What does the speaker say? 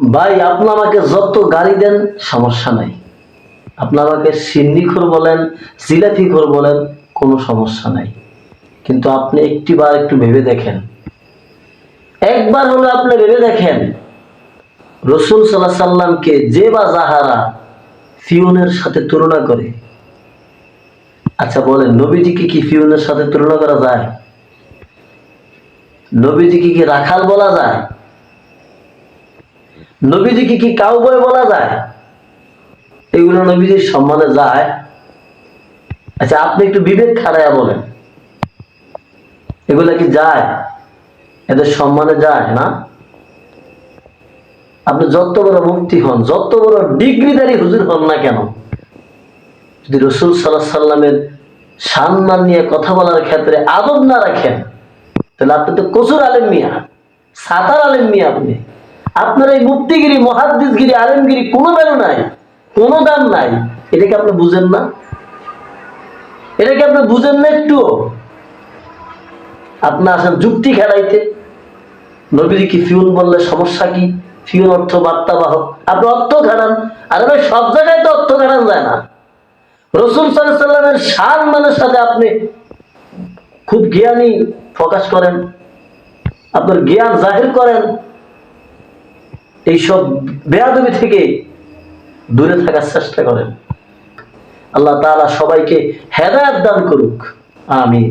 ভাই, আপনি আমাকে যত গালি দেন, সমস্যা নাই। আপনি আমাকে সিন্নিখোর বলেন জিলাফিখোর বলেন, কোনো সমস্যা নাই। কিন্তু আপনি একটিবার একটু ভেবে দেখেন। একবার হলো আপনি ভেবে দেখেন, রসুল সাল্লাহ সাল্লামকে যে বা যাহারা ফিউনের সাথে তুলনা করে। আচ্ছা বলেন, নবীজিকে কি ফিউনের সাথে তুলনা করা যায়? নবীজিকে কি রাখাল বলা যায়? নবীজিকে কি কাউবয় বলা যায়? এগুলো নবীজির সম্মানে যায়। আচ্ছা আপনি একটু বিবেক খাড়াইয়া বলেন। এগুলা কি যায়? এদের সম্মানে যায় না? আপনি যত বড় মুক্তি হন, যত বড় ডিগ্রিদারি হুজুর হন না কেন? যদি রসুল সাল্লাহ সাল্লামের সম্মান নিয়ে কথা বলার ক্ষেত্রে আদব না রাখেন, তাহলে আপনি তো কচুর আলেম মিয়া, সাতার আলেম মিয়া আপনি। আপনার এই মুক্তিগিরি, মহাদ্দিসগিরি, আলেমগিরি কোনো ভ্যালু নাই, কোনো দাম নাই। এটাকে আপনি বুঝেন না? এটাকে আপনি বুঝেন না একটু? আপনি আসেন যুক্তি খেলাইতে। নবীজি কি ফিউন বললে সমস্যা কি? ফিউন অর্থ বার্তা বাহক আপনি অর্থ ঘাড়ান আর ভাই, সব জায়গায় তো অর্থ ঘাড়ান যায় না। রসুল সাল্লামের সার মানের সাথে আপনি খুব জ্ঞানী প্রকাশ করেন। আপনার জ্ঞান জাহির করেন। এইসব বেয়াদবি থেকে দূরে থাকার চেষ্টা করেন। আল্লাহ তালা সবাইকে হেদায়াত দান করুক। আমিন।